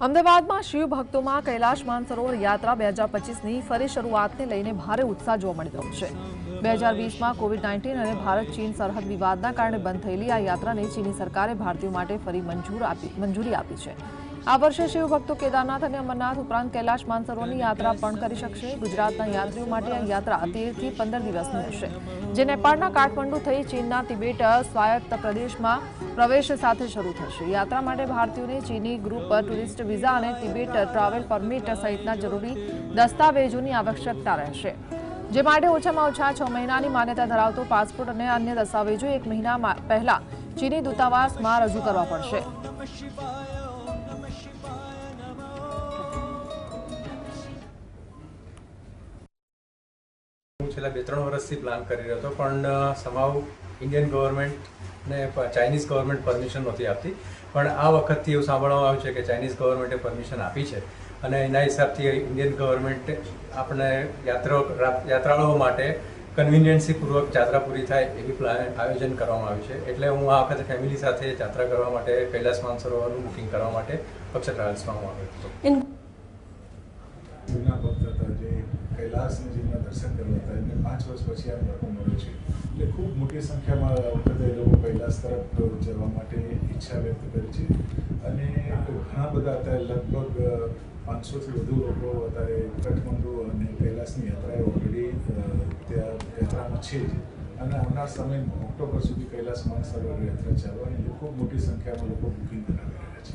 અમદાવાદમાં શિવ ભક્તોમાં કૈલાશ માનસરોવર યાત્રા બે હજાર પચીસની ફરી શરૂઆતને લઈને ભારે ઉત્સાહ જોવા મળી રહ્યો છે. બે હજાર વીસમાં કોવિડ નાઇન્ટીન અને ભારત ચીન સરહદ વિવાદના કારણે બંધ થયેલી આ યાત્રાને ચીની સરકારે ભારતીયો માટે ફરી મંજૂર મંજૂરી આપી છે. આ વર્ષે શિવ ભક્તો કેદારનાથ અને અમરનાથ ઉપરાંત કૈલાશ માનસરોવરની યાત્રા પણ કરી શકશે. ગુજરાતના યાત્રીઓ માટે આ યાત્રા તેરથી પંદર દિવસની હશે. જે નેપાળના કાઠમંડુ થઈ ચીનના તિબેટ સ્વાયત્ત પ્રદેશમાં પ્રવેશ સાથે શરૂ થશે. યાત્રા માટે ભારતીયોને ચીની ગ્રુપ, ટુરિસ્ટ વિઝા અને તિબેટ ટ્રાવેલ પરમિટ સહિતના જરૂરી દસ્તાવેજોની આવશ્યકતા રહેશે. જે માટે ઓછામાં ઓછા છ મહિનાની માન્યતા ધરાવતો પાસપોર્ટ અને અન્ય દસ્તાવેજો એક મહિના પહેલા ચીની દૂતાવાસમાં રજૂ કરવા પડશે. હું છેલ્લા બે ત્રણ વર્ષથી પ્લાન કરી રહ્યો હતો પણ સમાવ ઇન્ડિયન ગવર્મેન્ટ ને ચાઇનીઝ ગવર્મેન્ટ પરમિશન નહોતી આપતી. પણ આ વખતથી એવું સાંભળવામાં આવ્યું છે કે ચાઇનીઝ ગવર્મેન્ટે પરમિશન આપી છે. અને એના હિસાબથી ઇન્ડિયન ગવર્મેન્ટ આપણે યાત્રા યાત્રાળુઓ માટે કન્વિનિયન્સી પૂર્વક યાત્રા પૂરી થાય એવી પ્લાન આયોજન કરવામાં આવ્યું છે. એટલે હું આ વખતે ફેમિલી સાથે યાત્રા કરવા માટે કૈલાસ માનસરોવરનું બુકિંગ કરવા માટે પક્ષ ટ્રાવેલ્સમાં હું આવ્યો હતો. કૈલાસજીના દર્શન કરવા હતા. એમને પાંચ વર્ષ પછી આ મોકો મળ્યો છે. એટલે ખૂબ મોટી સંખ્યામાં વખતે એ લોકો કૈલાસ તરફ જવા માટે ઈચ્છા વ્યક્ત કરી છે. અને ઘણા બધા અત્યારે લગભગ પાંચસોથી વધુ લોકો અત્યારે કઠમંડુ અને કૈલાસની યાત્રાએ ઓલરેડી ત્યાં યાત્રામાં છે જ. અને આવનાર સમયમાં ઓક્ટોબર સુધી કૈલાસ માનસરોવર યાત્રા ચાલવાની ખૂબ મોટી સંખ્યામાં લોકો બુકિંગ કરાવી રહ્યા છે.